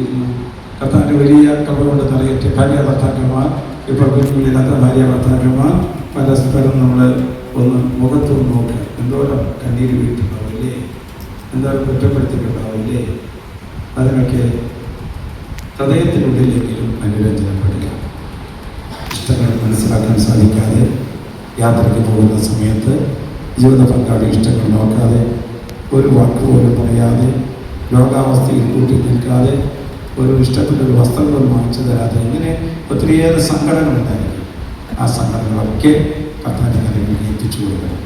നടന്നുകൊണ്ടിരിക്കുന്നു കർത്താവിന്റെ വലിയ കൃപ കൊണ്ട് നിറയട്ടെ ഭാര്യ ഭർത്താക്കന്മാർ ഇപ്പോൾ കുഞ്ഞുങ്ങളില്ലാത്ത ഭാര്യ ഭർത്താക്കന്മാർ പരസ്പരം നമ്മൾ ഒന്ന് മുഖത്ത് നോക്കുക എന്തോരം കണ്ണീര് വീട്ടുണ്ടാവില്ലേ എന്തോരം കുറ്റപ്പെടുത്തിയിട്ടുണ്ടാവില്ലേ അതിനൊക്കെ ഹൃദയത്തിനുള്ളിലെങ്കിലും അനുരഞ്ജനപ്പെടുക ഇഷ്ടങ്ങൾ മനസ്സിലാക്കാൻ സാധിക്കാതെ യാത്രയ്ക്ക് പോകുന്ന സമയത്ത് ജീവിത പങ്കാളി ഇഷ്ടങ്ങൾ നോക്കാതെ ഒരു വാക്ക് പോലും പറയാതെ രോഗാവസ്ഥയിൽ കൂട്ടി നിൽക്കാതെ ഒരു ഇഷ്ടപ്പെട്ട ഒരു വസ്ത്രങ്ങൾ വാങ്ങിച്ചു തരാതെ ഇങ്ങനെ ഒത്തിരിയേറെ സങ്കടങ്ങളുണ്ടായിരിക്കും ആ സങ്കടങ്ങളൊക്കെ കർത്താവിന്റെ കരങ്ങളിൽ എത്തിച്ചു കൊടുക്കണം.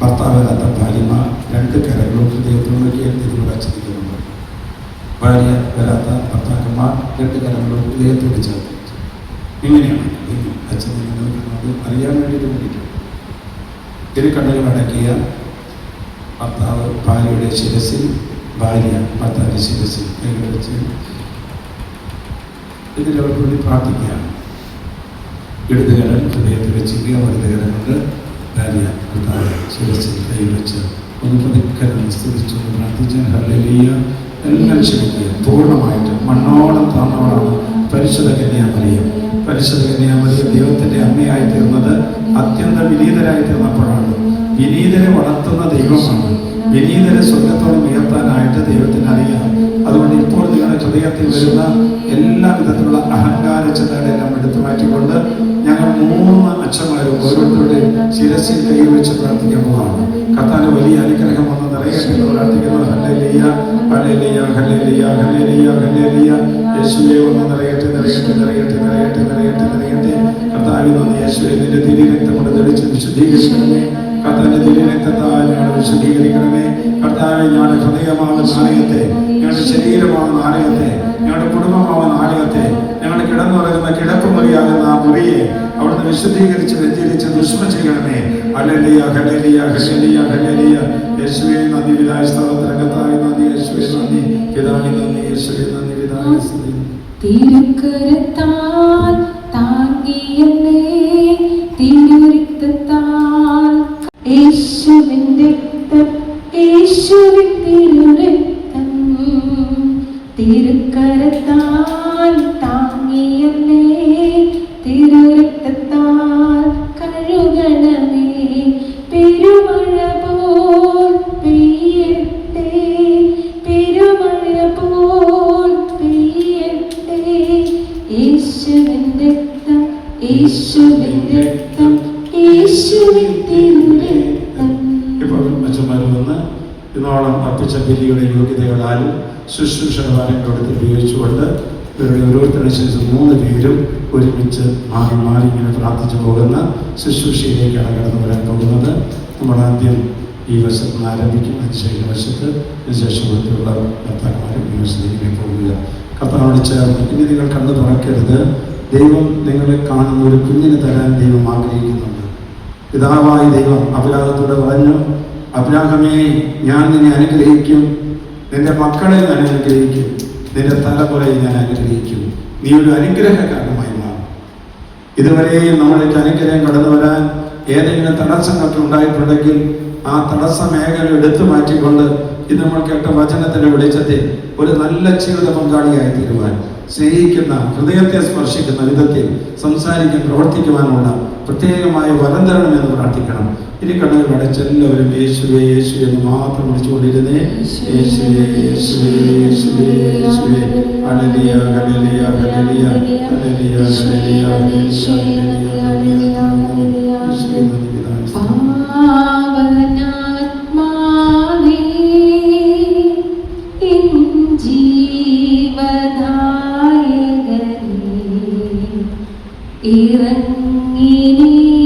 ഭർത്താവിനകത്ത ഭാര്യമാർ രണ്ട് കരകളും ഹൃദയത്തിലൊക്കെ ഇതിലൂടെ ചിന്തിക്കുന്നുണ്ട് ഭാര്യ വരാത്ത ഭർത്താക്കന്മാർ രണ്ട് കരങ്ങളും ഹൃദയത്തോട് ചേർത്ത് ഇങ്ങനെയാണ് അച്ഛൻ അറിയാൻ വേണ്ടിയിട്ട് വേണ്ടിയിട്ട്. ഇരു കണ്ണുകൾ അടക്കിയ ഭർത്താവ് ഭാര്യയുടെ ശിരസിൽ ഭാര്യ ഭർത്താവിന്റെ ശിരസിൽ കൈകൾ ഇതിലവർക്ക് വേണ്ടി പ്രാർത്ഥിക്കുകയാണ്. ഇടതുകരം ഹൃദയത്തിൽ വെച്ചിരിക്കുക വലതുകരം കൊണ്ട് ഭാര്യ ശിരസിൽ കൈ വെച്ച് ഒന്ന് പ്രതിക്കരണം സ്തുതിച്ചു പ്രാർത്ഥിച്ച് ഹല്ലേലൂയ. എല്ലാം ക്ഷമിക്കുക. പൂർണമായിട്ട് മണ്ണോളം താന്നോളാണ് പരിശുദ്ധ കന്യാമറിയം പരിശുദ്ധ കന്യാമറിയം ദൈവത്തിന്റെ അമ്മയായി തീർന്നത് അത്യന്തം വിനീതരായി തീർന്നപ്പോഴാണ്. വിനീതരെ വളർത്തുന്ന ദൈവമാണ്. വിനീതരെ സ്വർഗത്തോട് ഉയർത്താനായിട്ട് ദൈവത്തിന് അറിയാം അതുകൊണ്ട് ഹൃദയത്തിൽ വരുന്ന എല്ലാ വിധത്തിലുള്ള അഹങ്കാര ചിന്തകളെല്ലാം എടുത്തു മാറ്റിക്കൊണ്ട് ഞങ്ങൾ മൂന്ന് അച്ഛന്മാരും ഓരോരുത്തരുടെയും ശിരസിൽ കൈ വെച്ച് പ്രാർത്ഥിക്കുന്നതാണ് കത്താന് വലിയ അനുഗ്രഹം വന്ന് നിറയട്ടെ പ്രാർത്ഥിക്കുന്നത് hallelujah hallelujah hallelujah hallelujah hallelujah. യേശുവെ വന്ന് നിറയട്ടെ നിറയട്ടെ നിറയട്ടെ നിറയട്ടെ നിറയട്ടെ നിറയട്ടെ യേശുവെ നിന്റെ കൊണ്ട് തെളിച്ച് വിശുദ്ധീകരിക്കണമേ. കർത്താവിന്റെ തിരിരക്തത്താൽ ഞങ്ങൾ വിശുദ്ധീകരിക്കണമേ. കർത്താവെ ഞങ്ങളുടെ ഹൃദയമാകുന്ന ആലയത്തെ ഞങ്ങളുടെ ശരീരമാകുന്ന ആലയത്തെ ഞങ്ങളുടെ കുടുംബമാകുന്ന ആലയത്തെ ഞങ്ങളുടെ കിടന്നുറങ്ങുന്ന കിടപ്പുമുറിയാകുന്ന ആ മുറിയെ അവിടുന്ന് വിശുദ്ധീകരിച്ച് വ്യതിരിച്ച് ദുഷ്മ ചെയ്യണമേ. ഹല്ലേലൂയ ഹലലിയ ഹലലിയ ഹലലിയ യേശുവേ നന്ദി വിധായ സ്തോത്രകത്തായി നന്ദി യേശുവേ നന്ദി. പിതാവി നന്ദി യേശുവേ നന്ദി സ്തുതി. തിരുക്കരത്താൽ താങ്ങിയല്ലേ തിരുരക്തത്താൽ. യേശുവിന്റെ യേശുവിൻ തിരുരക്തം തിരുക്കരത്താൽ താങ്ങിയല്ലേ? തിരുരക്തത്താൽ കഴുകണമേ? പെരുമഴ പോൽ പെയ്യട്ടെ? പെരുമഴ പോൽ പെയ്യട്ടെ? യേശുവിൻ രക്തം ബലിയുടെ യോഗ്യതകളാലും ശുശ്രൂഷ കൊടുത്ത് ഉപയോഗിച്ചുകൊണ്ട് ഇവരുടെ ഓരോരുത്തരുടെ ശേഷം മൂന്ന് പേരും ഒരുമിച്ച് മാറി മാറി ഇങ്ങനെ പ്രാർത്ഥിച്ചു പോകുന്ന ശുശ്രൂഷയിലേക്കാണ് കടന്നു വരാൻ പോകുന്നത്. നമ്മൾ ആദ്യം ഈ വശത്ത് നിന്ന് ആരംഭിക്കും. അതിനുശേഷം വശത്ത് ഇവിടുത്തെയുള്ള ഭർത്താക്കന്മാരും ഈ വശത്തേക്ക് പോകുക കത്തനോട് ചേർന്ന് ഇനി നിങ്ങൾ കണ്ണു തുറക്കരുത്. ദൈവം നിങ്ങളെ കാണുന്ന ഒരു കുഞ്ഞിനെ തരാൻ ദൈവം ആഗ്രഹിക്കുന്നുണ്ട്. പിതാവായ ദൈവം അപരാധത്തോടെ പറഞ്ഞു അബ്രാഹമേ ഞാൻ നിന്നെ അനുഗ്രഹിക്കും. നിന്റെ മക്കളെ ഞാൻ അനുഗ്രഹിക്കും. നിന്റെ തലമുറയെ ഞാൻ അനുഗ്രഹിക്കും. നീ ഒരു അനുഗ്രഹകാരണമായി മാറും. ഇതുവരെയും നമ്മളിലേക്ക് അനുഗ്രഹം കടന്നു വരാൻ ഏതെങ്കിലും തടസ്സങ്ങളൊക്കെ ഉണ്ടായിട്ടുണ്ടെങ്കിൽ ആ തടസ്സ മേഖല എടുത്തു മാറ്റിക്കൊണ്ട് ഇത് നമ്മൾ കേട്ട വചനത്തിന്റെ വെളിച്ചത്തിൽ ഒരു നല്ല ജീവിത പങ്കാളിയായി തീരുവാൻ സ്നേഹിക്കുന്ന ഹൃദയത്തെ സ്പർശിക്കുന്ന വിധത്തിൽ സംസാരിക്കാൻ പ്രവർത്തിക്കുവാനുള്ള പ്രത്യേകമായ വരം എന്ന് പ്രാർത്ഥിക്കണം. ഇനി കണ്ണുകൾ അടച്ച് എല്ലാവരും യേശുവേ യേശു എന്ന് മാത്രം വിളിച്ചുകൊണ്ടിരുന്നേ. ഇറങ്ങി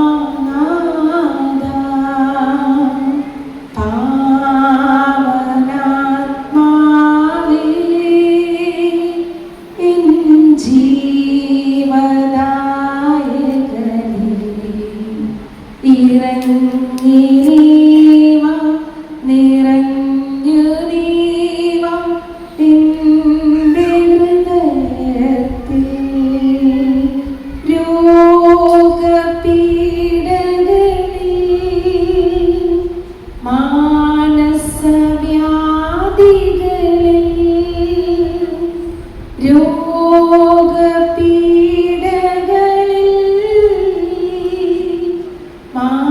아.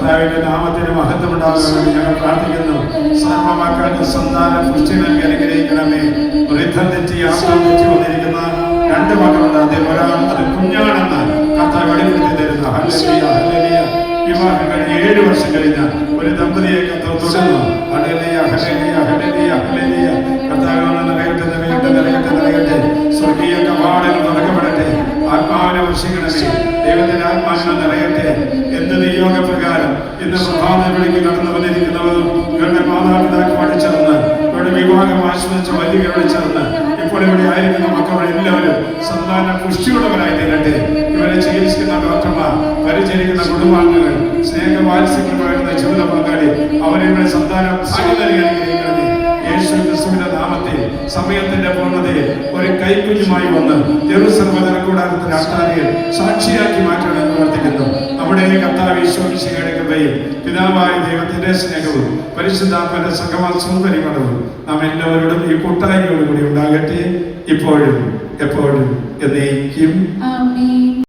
കർത്താവിന്റെ നാമത്തിന് മഹത്വം ഉണ്ടാകണമെന്ന് ഞങ്ങൾ പ്രാർത്ഥിക്കുന്നു. സർവമാക്കളുടെ സന്താന പുഷ്ടി നൽകി അനുഗ്രഹിക്കണമേ. വൃദ്ധം തെറ്റി തെറ്റി വന്നിരിക്കുന്ന രണ്ട് മക്കളുണ്ട്. അദ്ദേഹം ഒരാൾ അത് കുഞ്ഞാണെന്ന് കർത്താവ് വെളിപ്പെടുത്തി തരുന്നു. ഹല്ലേലൂയ ഹല്ലേലൂയ ഏഴ് വർഷം കഴിഞ്ഞ ഒരു ദമ്പതിയെ കർത്താവ് തുടർന്നു ഹല്ലേലൂയ ഹല്ലേലൂയ ഹല്ലേലൂയ വിളിക്ക് കടന്നു വന്നിരിക്കുന്നവർ ഇവരുടെ മാതാപിതാക്കൾ പഠിച്ചതെന്ന് ഇവരുടെ വിവാഹം ആശ്രയിച്ച വലിയ വിളിച്ചതെന്ന് ഇപ്പോൾ ഇവിടെ ആയിരിക്കുന്ന മക്കളുടെ എല്ലാവരും സന്താന പുഷ്ടിയുള്ളവരായി തീരട്ടെ ഇവരെ ചികിത്സിക്കുന്ന ഡോക്ടർമാർ പരിചരിക്കുന്ന കുടുംബാംഗങ്ങൾ സ്നേഹവാത്സ്യങ്ങളുമായിരുന്ന ജീവിത പങ്കാളി അവരുടെ സന്താന ഭാഗ്യം യേശു ക്രിസ്തുവിന്റെ നാമത്തിൽ സമയത്തിന്റെ പൂർണതയിൽ ഒരു കൈക്കുഞ്ഞുമായി വന്ന് ജെറുസലം കൂടാരത്തിന്റെ അട്ടാരിയിൽ സാക്ഷിയാക്കി മാറ്റണമെന്ന് പ്രാർത്ഥിക്കുന്നു. നമ്മുടെ കർത്താവ് ഈശോമിശിയുടെ കൃപയും പിതാവായ ദൈവത്തിന്റെ സ്നേഹവും പരിശുദ്ധാത്മന്റെ പരിമളവും നാം എല്ലാവരോടും ഈ കൂട്ടായ്മയോടുകൂടി ഉണ്ടാകട്ടെ. ഇപ്പോഴും എപ്പോഴും എന്നേക്കും.